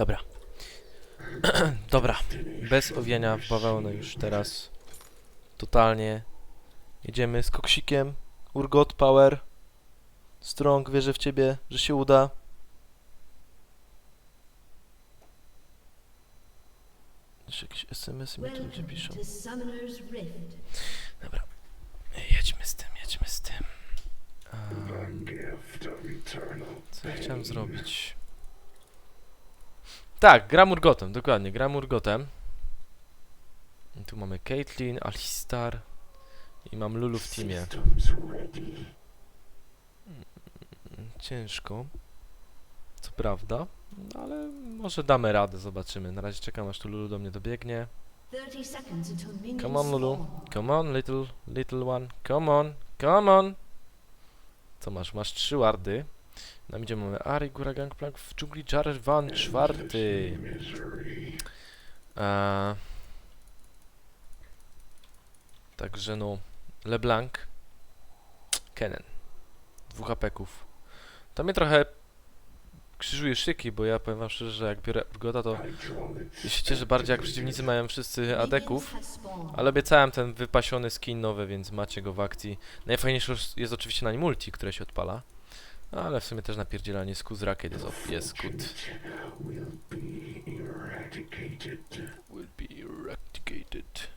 Dobra. Dobra. Bez owiania w bawełnę już teraz. Totalnie. Jedziemy z koksikiem. Urgot Power. Strong, wierzę w ciebie, że się uda. Jeszcze jakieś SMS mi tu ludzie piszą. Dobra. Jedźmy z tym, jedźmy z tym. Um, co ja chciałem zrobić? Tak, gram Urgotem, dokładnie, gram Urgotem. I tu mamy Caitlyn, Alistar i mam Lulu w teamie. Mm, Ciężko. Co prawda, no ale może damy radę, zobaczymy. Na razie czekam aż tu Lulu do mnie dobiegnie. 30 seconds until minions Come on, Lulu. Come on, little, little one. Come on, come on. Co masz? Masz trzy wardy. Na idzie mamy Ari, Góra, Gangplank, w dżungli Jarvan czwarty. Eee, także no, LeBlanc, Kennen. Dwóch apeków. To mnie trochę krzyżuje szyki, bo ja powiem wam szczerze, że jak biorę Urgota, to się cieszę bardziej jak przeciwnicy mają wszyscy adeków. Ale obiecałem ten wypasiony skin nowy, więc macie go w akcji. Najfajniejsze jest oczywiście na nim multi, które się odpala. Ale w sumie też napierdzielanie z z rakiet jest, op- jest good. Will be eradicated.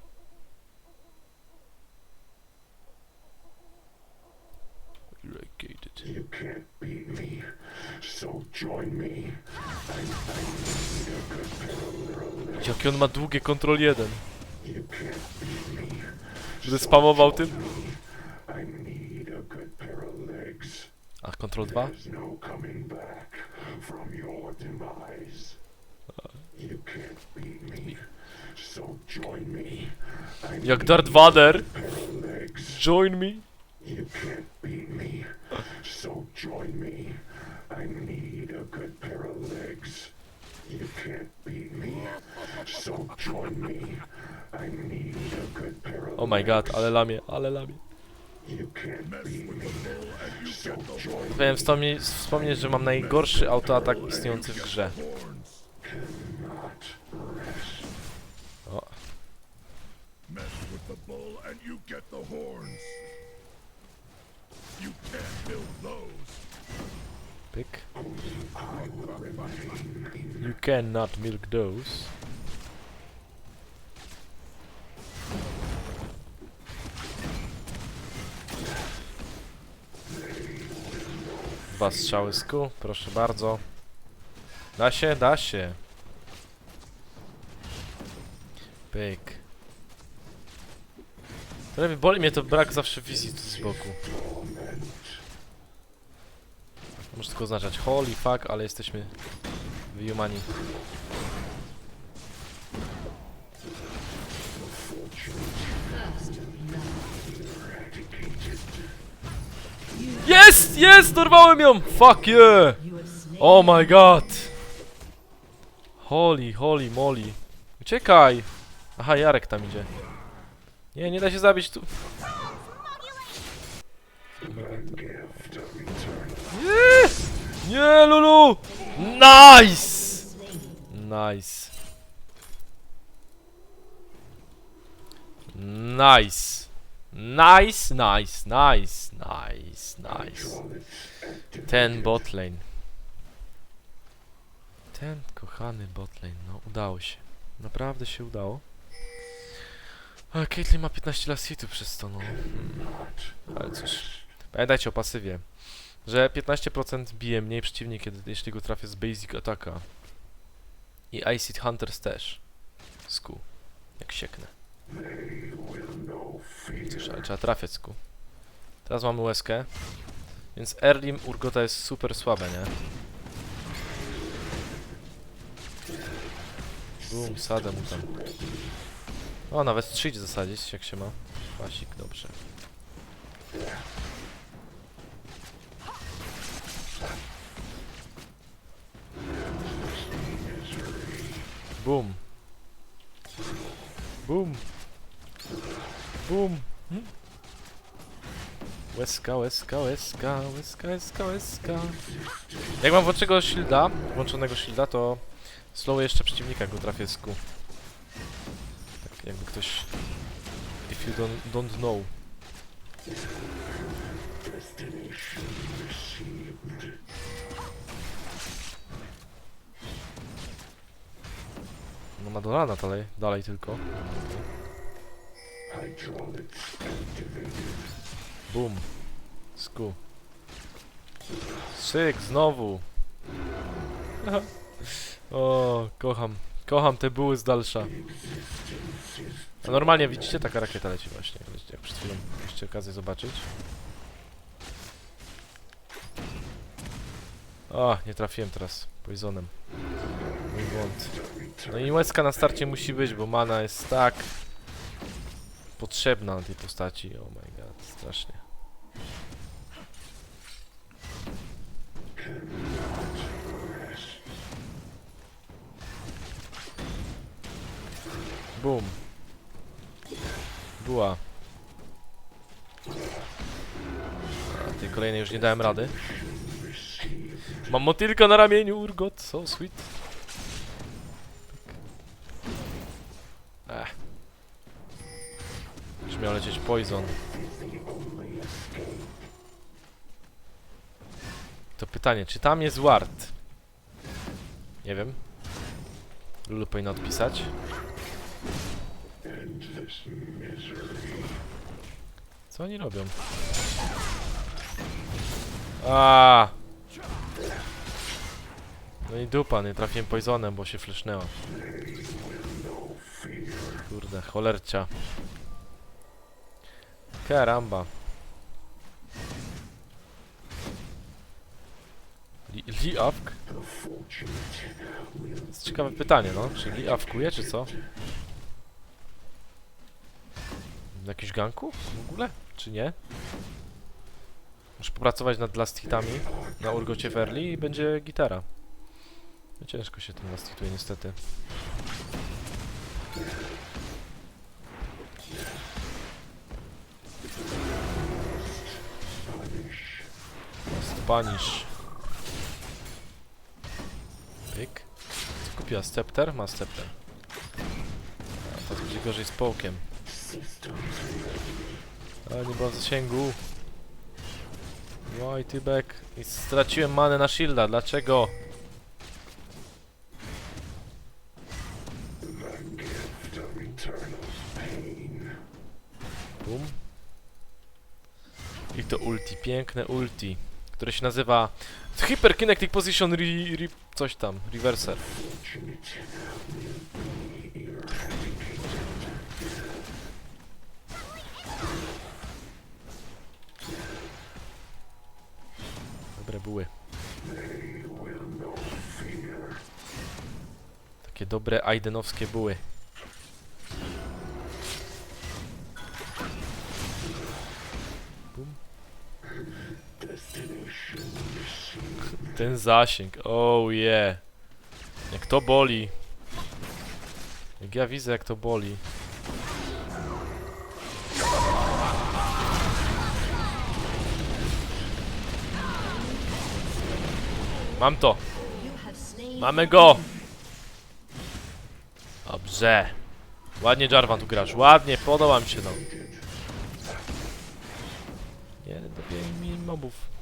Eradicated. You can't beat me, so join me. Jakie on ma długie Ctrl 1. You can't beat me. Będę spamował tym. I need a good pair of legs. A Ctrl 2? There's no coming back from your demise. You can't beat me, so join me. I Jak Darth Vader. Join me. You can't beat me, so join me. I need a good pair of legs. You can't beat me, so join me. I need a good pair of Oh my god, ale lamie, ale lamie. Powiem wspomnieć, wspomnieć, że mam najgorszy autoatak istniejący w grze. O, pyk. You cannot milk those. Dwa strzały z Q, proszę bardzo. Da się, da się. Pyk. Prawie boli mnie to brak zawsze wizji tu z boku. Może tylko oznaczać holy fuck, ale jesteśmy wyjumani. Jest! Jest! Dorwałem ją! Fuck yeah! Oh my god! Holy, holy moly. Uciekaj! Aha, Jarek tam idzie. Nie, nie da się zabić tu. Nie! Nie, Lulu! Nice! Nice. Nice. Nice, nice, nice, nice, nice. Ten botlane. Ten kochany botlane, no udało się. Naprawdę się udało. A Caitlyn ma 15 lat hitu przez to, no. Hmm. Ale cóż. Pamiętajcie o pasywie. Że 15% bije mniej przeciwnik, kiedy, jeśli go trafię z basic ataka. I Icy Hunters też. Sku. Jak sieknę. Cóż, ale trzeba trafiać sku. Teraz mamy łezkę. Więc early Urgota jest super słabe, nie? Bum, sadę mu tam. O, nawet trzy idzie zasadzić, jak się ma. Pasik, dobrze. Bum. Bum. Bum. Hmm? Łezka, łezka, łezka, łezka, łezka, łezka. Jak mam włączonego shielda, włączonego shielda, to slow jeszcze przeciwnika go trafię z Q. Tak jakby ktoś... If you don't, don't know. No ma dolana dalej, dalej tylko. Boom. Sku. Syk, znowu. o, kocham. Kocham te buły z dalsza. A normalnie widzicie, taka rakieta leci właśnie. Jak przed chwilą mieliście okazję zobaczyć. O, nie trafiłem teraz. Poisonem. Mój błąd. No i łezka na starcie musi być, bo mana jest tak potrzebna na tej postaci. Oh my god, strasznie. Boom. Była. A tej kolejnej już nie dałem rady. Mam motylka na ramieniu, urgot, so sweet. Lecieć poison. To pytanie, czy tam jest ward? Nie wiem. Lulu powinna odpisać. Co oni robią? A. No i dupa, nie trafiłem poisonem, bo się flesznęła. Kurde, cholercia. Karamba. Li, li awk? Ciekawe pytanie, no. Czy li czy co? Jakiś ganku w ogóle? Czy nie? Muszę popracować nad last hitami na Urgocie Verli i będzie gitara. No ciężko się tym last hituje niestety. Punish. Pyk. Co kupiła? Scepter? Ma scepter. A, to będzie gorzej z połkiem. A nie było zasięgu. Oj, tybek. I straciłem manę na shielda. Dlaczego? Bum. I to ulti. Piękne ulti. Które się nazywa Hyperkinetic Position re, re, coś tam. Reverser. Dobre były. Takie dobre aidenowskie były. Ten zasięg, oh yeah. Jak to boli. Jak ja widzę jak to boli. Mam to. Mamy go. Dobrze. Ładnie Jarvan tu grasz. Ładnie, podoba mi się no. Nie, dobiję mi mobów.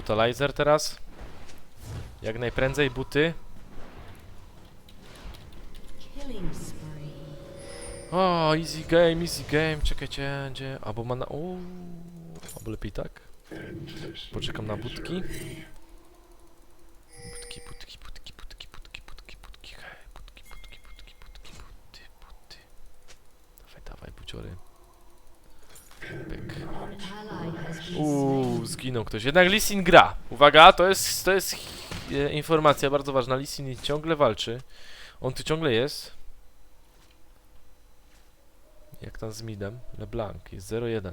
Brutalizer teraz. Jak najprędzej buty. O, easy game, easy game. Czekajcie, gdzie? Albo ma na... Uuu. Albo lepiej tak. Poczekam na. Budki, budki, budki, budki, budki, budki, budki, hej, budki, budki, budki, budki, buty, buty. Dawaj, dawaj, buciory. Pyk. An ally has been Uuu, slain. Zginął ktoś. Jednak Lisin gra. Uwaga, to jest, to jest e, informacja bardzo ważna. Lisin ciągle walczy. On tu ciągle jest. Jak tam z midem? LeBlanc jest 0-1.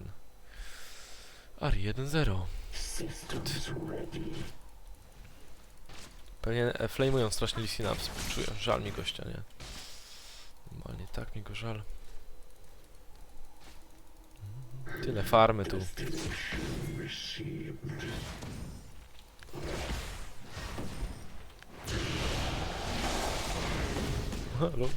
Ari 1-0. Systems ready. Pewnie e, flamują strasznie Lisina, współczuję. Żal mi gościa, nie? Normalnie tak mi go żal. Mm, Tyle farmy tu. Halo?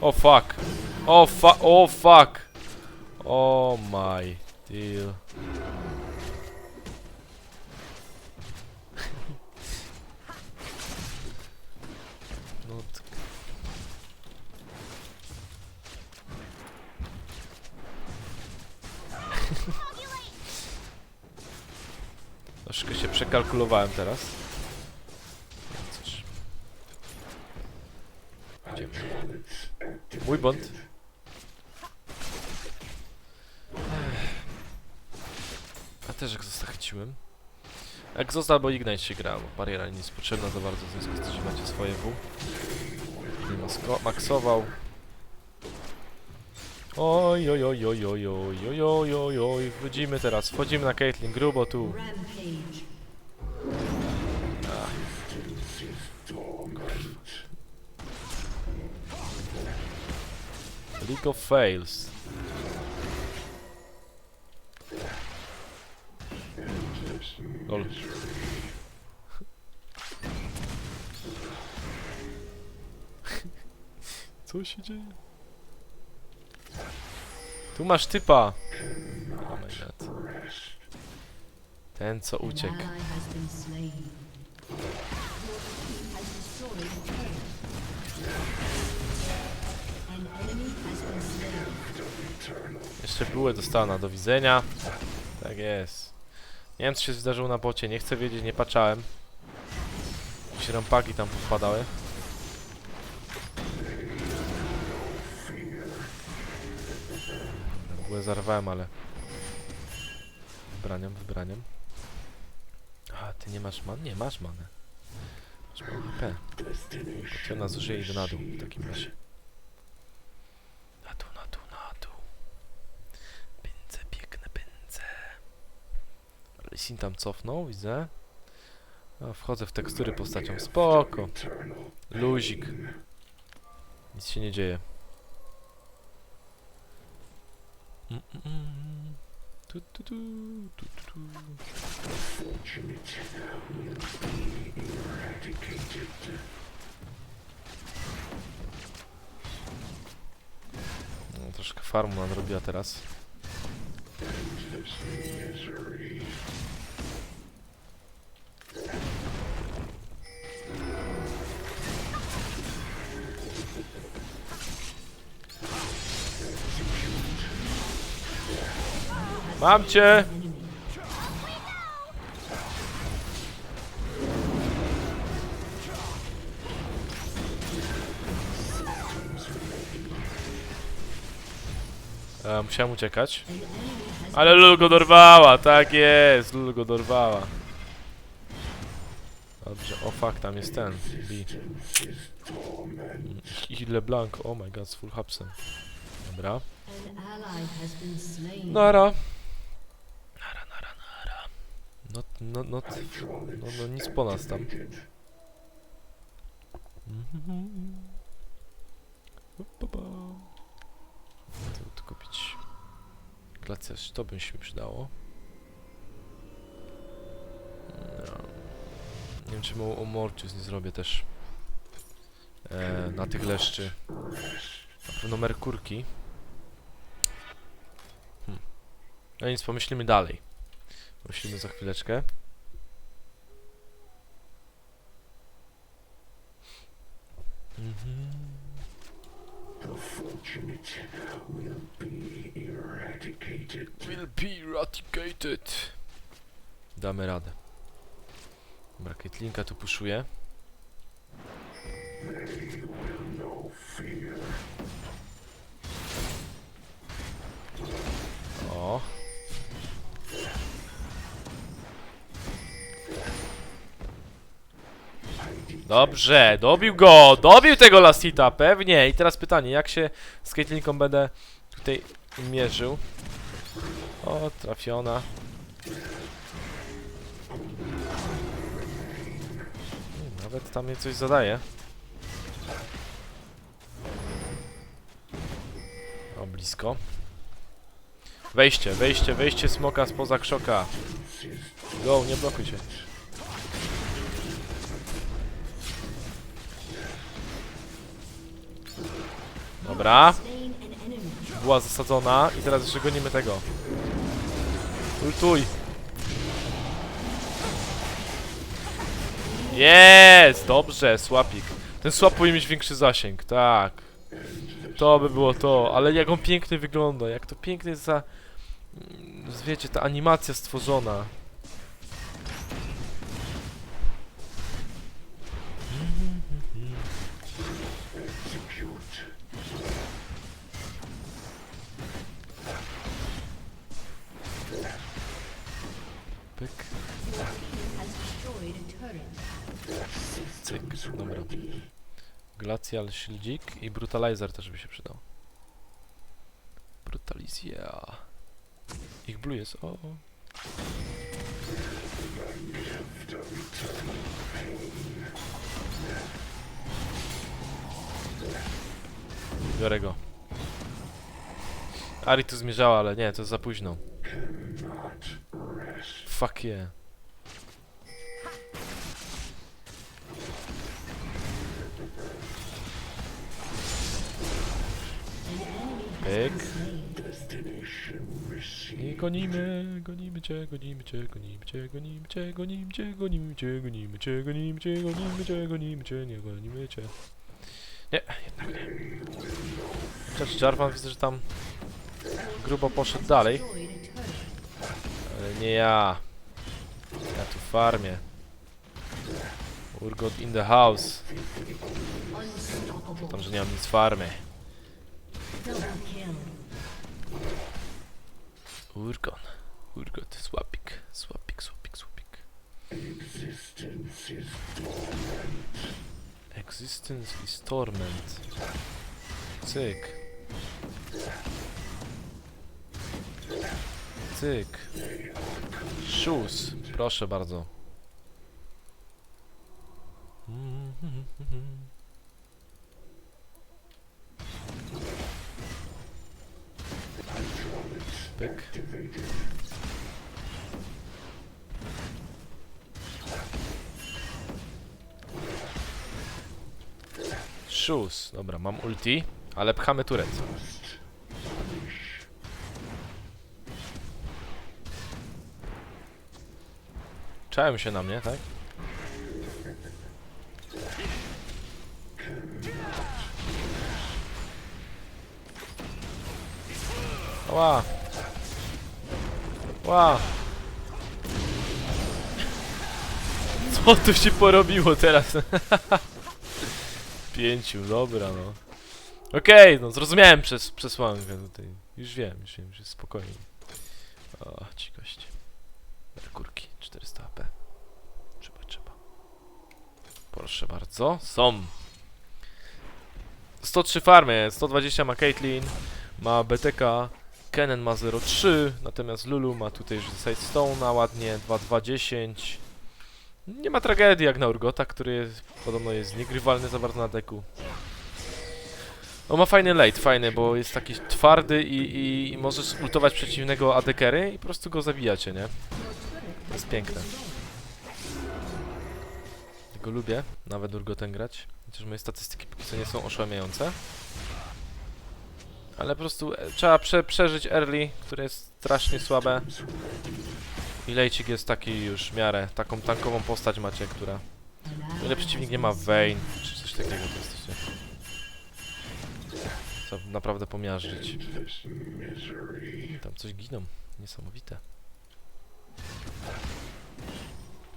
Oh fuck. Oh fuck. Oh fuck. Oh my deal. no t- Przekalkulowałem teraz. Cóż. Idziemy. Mój błąd. A też egzosta chyciłem. Egzosta albo Ignite się gra, bo bariera nie jest potrzebna za bardzo, w związku z tym, że macie swoje W. Maksował. Oj, oj, oj, oj, oj, oj, oj, oj, oj, oj, wchodzimy teraz, wchodzimy na Caitlyn, grubo tu. League of Fails. Lol. Co się dzieje? Tu masz typa! Oh my god. Ten co uciekł. Były dostana do widzenia. Tak jest. Nie wiem co się zdarzyło na bocie, nie chcę wiedzieć, nie patrzałem. Jakieś rampagi tam powpadały. Były zarwałem, ale... Wybraniem, wybraniem. A, ty nie masz man? Nie, masz manę. Masz manę P. To ona zużyje idę na dół w takim razie. Na dół, na dół, na dół. Pędzę, biegnę, pędzę. Ale Sin tam cofnął, widzę. A, wchodzę w tekstury postacią. Spoko. Luzik. Nic się nie dzieje. Mm, mm, mm. No, troszkę farmu nadrobiła teraz. Mam cię! E, musiałem uciekać. Ale Lulu go dorwała, tak jest, Lulu go dorwała. Dobrze, o fuck, tam jest ten, B. I LeBlanc, oh my god, z full hapsem. Dobra. Nara, nara, nara. No, no, no, no, no nic po nas tam. pa. Tu, kupić glaciarz, to by się przydało. No. Nie wiem, czy mu Mortis nie zrobię też. E, na tych leszczy. Na pewno Merkurki. Hmm. No nic, pomyślimy dalej. Pomyślimy za chwileczkę. Mhm. Will be eradicated. Will be eradicated. Damy radę. Dobra, Caitlinka tu puszuje. O. Dobrze, dobił go! Dobił tego Lastita, pewnie! I teraz pytanie, jak się z Caitlinką będę tutaj mierzył. O, trafiona. Nawet tam mnie coś zadaje. O, blisko. Wejście, wejście, wejście smoka spoza krzoka. Go, nie blokuj się. Dobra, była zasadzona i teraz jeszcze gonimy tego. Ultuj. Jest! Dobrze, słapik. Ten słap powinien mieć większy zasięg, tak. To by było to, ale jak on pięknie wygląda, jak to pięknie za... mm, Wiecie, ta animacja stworzona. Dobra. Glacial Shieldzik i Brutalizer też by się przydał. Brutalizja. Ich blue jest, o. Biorę go. Ari tu zmierzała, ale nie, to za późno. Fuck yeah. Pyk. I gonimy, gonimy cię, gonimy cię, gonimy cię, gonimy cię, gonimy cię, gonimy cię, gonimy cię, gonimy cię, gonimy cię, gonimy cię, nie gonimy cię. Nie, jednak nie. Chociaż Jarvan widzę, że tam grubo poszedł dalej, ale nie ja. Ja tu farmię. Urgot in the house. Tam, że nie mam nic farmy. Urgon. Urgot, słapik, słapik, słapik, słapik. Existence is dormant. Existence is torment. Cyk. Cyk. Shoes. Proszę bardzo. Pyk. Shoes. Dobra, mam ulti, ale pchamy turet. Czałem się na mnie, tak? Ła! Ła! Co tu się porobiło teraz? Pięciu, dobra no. Okej, no zrozumiałem przez, przesłankę tutaj. Już wiem, już wiem, już jest spokojnie. O, ci goście. Merkurki, 400 AP. Trzeba, trzeba. Proszę bardzo. Są. 103 farmy, 120 ma Caitlyn, ma BTK, Kennen ma 0,3, natomiast Lulu ma tutaj już Sidestone'a ładnie, 2,210. Nie ma tragedii jak na Urgota, który jest, podobno jest niegrywalny za bardzo na deku. On ma fajny late, fajny, bo jest taki twardy i, i, i możesz ultować przeciwnego adekery i po prostu go zabijacie, nie? To jest piękne. Tego lubię, nawet Urgotem grać. Chociaż moje statystyki póki co nie są oszałamiające. Ale po prostu e, trzeba prze, przeżyć early, które jest strasznie słabe. I lejcik jest taki już w miarę. Taką tankową postać macie, która... O ile przeciwnik nie ma Vayne, czy coś takiego, to jesteście... Co naprawdę misery. Tam coś giną. Niesamowite.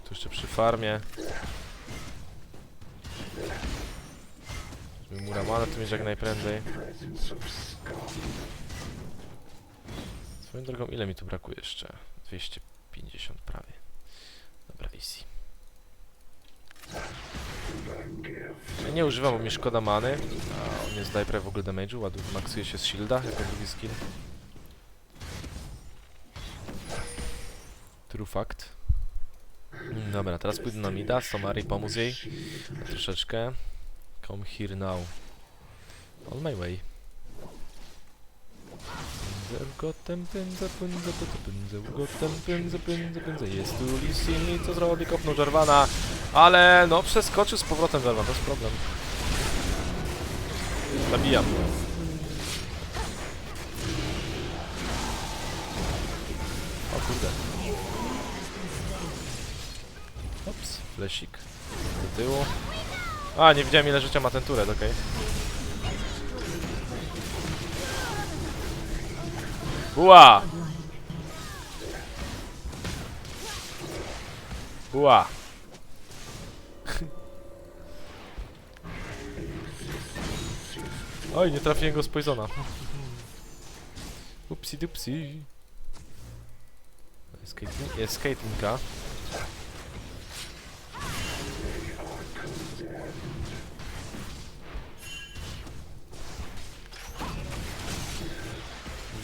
Tu jeszcze przy farmie. Muramana to już jak najprędzej. Swoją drogą, ile mi tu brakuje jeszcze? 250 prawie. Dobra, easy. Ja nie używam, bo mi szkoda many, a on nie zdaje prawie w ogóle damage'u, ładów maksuje się z shielda, jako drugi skill. True fact. Dobra, teraz pójdę na mida, Somari pomóc jej troszeczkę. Come here now. On my way. Pędzę, gotem, pędzę, pędzę, pędzę, pędzę, gotem, pędzę, pędzę, pędzę. Jest tu Lisini, co zrobi? Kopnął Jarvana, ale no przeskoczył z powrotem Jarvan, to jest problem. Zabijam. O kurde. Ops, flesik. Do tyłu. A, nie widziałem ile życia ma ten turet, okej. Buła! Buła! Oj, nie trafiłem go z poisona. Upsi dupsi. Jest Caitlyn-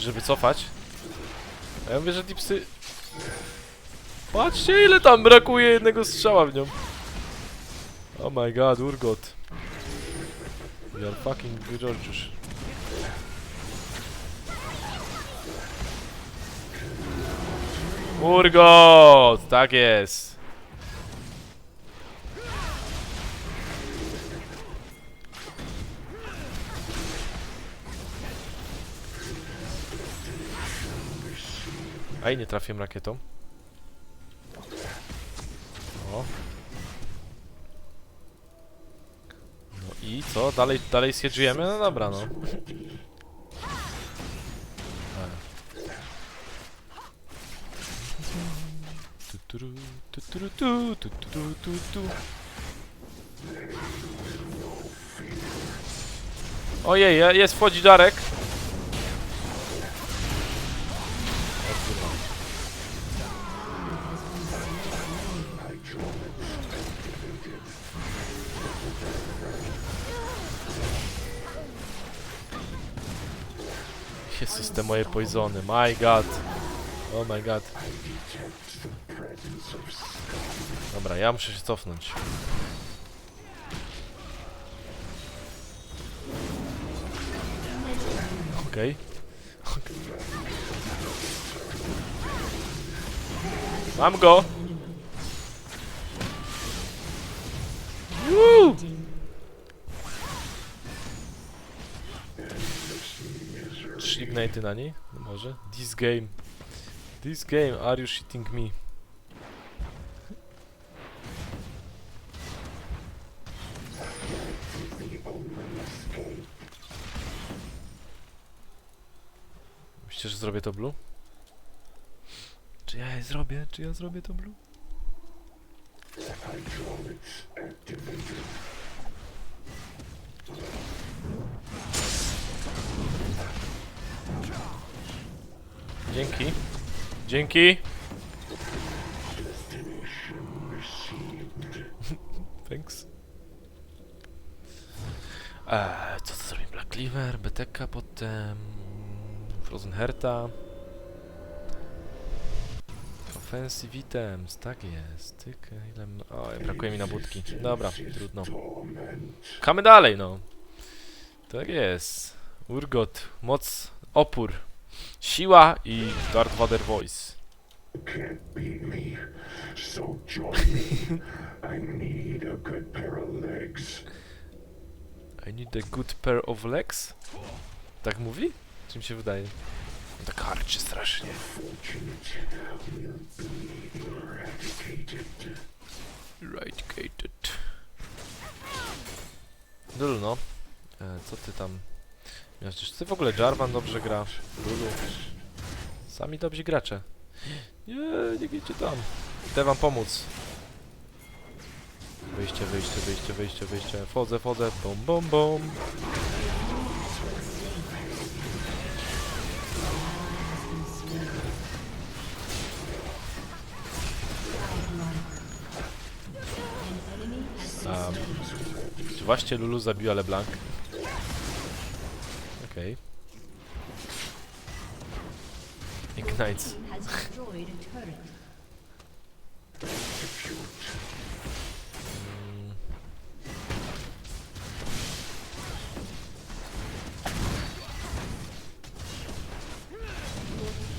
Żeby cofać. A ja mówię, że dipsy... Patrzcie ile tam brakuje jednego strzała w nią. Oh my god, Urgot. Are fucking Georgiusz. Urgot! Tak jest. Aj, nie trafiłem rakietą. O. No i co? Dalej, dalej siedziujemy? No dobra, no. Ojej, je- jest, wchodzi Darek. Jezus, te moje poisony, my god. Oh my god. Dobra, ja muszę się cofnąć. Okej. Okej. Mam go! Ignite na niej? No może. This game. This game, are you shitting me? Myślicie, że zrobię to blue? Czy ja je zrobię? Czy ja zrobię to blue? Dzięki. Dzięki. Thanks. Eee, co to zrobię? Black Cleaver, BTK potem... Frozen Herta. Offensive items, tak jest. Tyk, ile... m- O, brakuje mi na budki. Dobra, trudno. Kamy dalej, no. Tak jest. Urgot, moc, opór, siła i Darth Vader Voice. I need a good pair of legs. I need a good pair of legs? Tak mówi? Czym się wydaje? No tak harczy strasznie. Fortunate eradicated. No. E, co ty tam... Czy ty w ogóle Jarvan dobrze gra? Lulu. Sami dobrzy gracze. Nie, nie idźcie tam. Idę wam pomóc. Wyjście, wyjście, wyjście, wyjście, wyjście. Wchodzę, wchodzę. Bom, bom, bom. Um, właśnie Lulu zabiła LeBlanc? Okej. Okay. Ignites. Mm.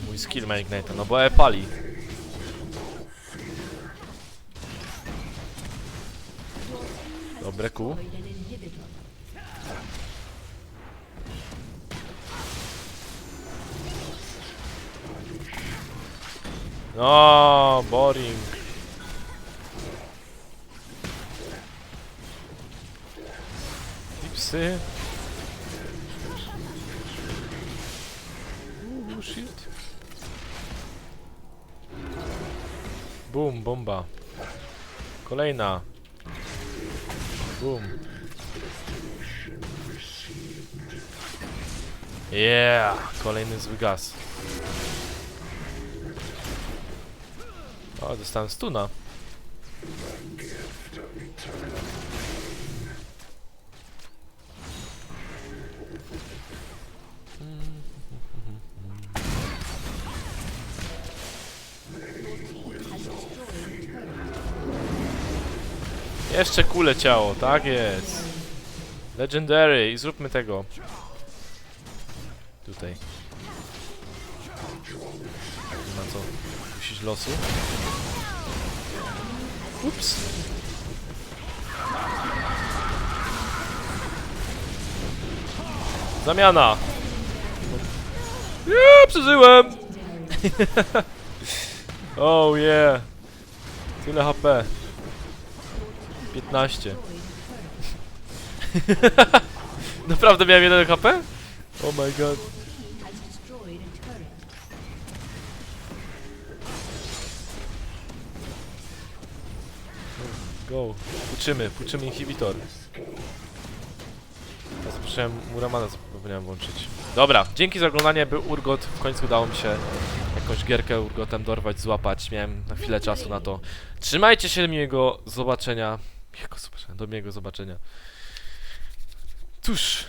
Mój skill ma Ignite, no bo e pali. Dobre kół. No, boring. I psy. Uuu, shit. Boom, bomba. Kolejna. Boom. Yeah, kolejny zły gaz. O, dostałem stuna. Jeszcze kule ciało, tak jest. Legendary i zróbmy tego. Tutaj. Losu. Ups. Zamiana. Yeah, przeżyłem. oh yeah. Tyle HP. 15. Naprawdę miałem 1 HP? Oh my god. Go. Puczymy, puczymy inhibitor. Ja zaprosiłem Muramana, włączyć. Dobra, dzięki za oglądanie, był Urgot. W końcu udało mi się jakąś gierkę Urgotem dorwać, złapać. Miałem na chwilę czasu na to. Trzymajcie się, miłego zobaczenia. Miłego zobaczenia, do miłego zobaczenia. Cóż,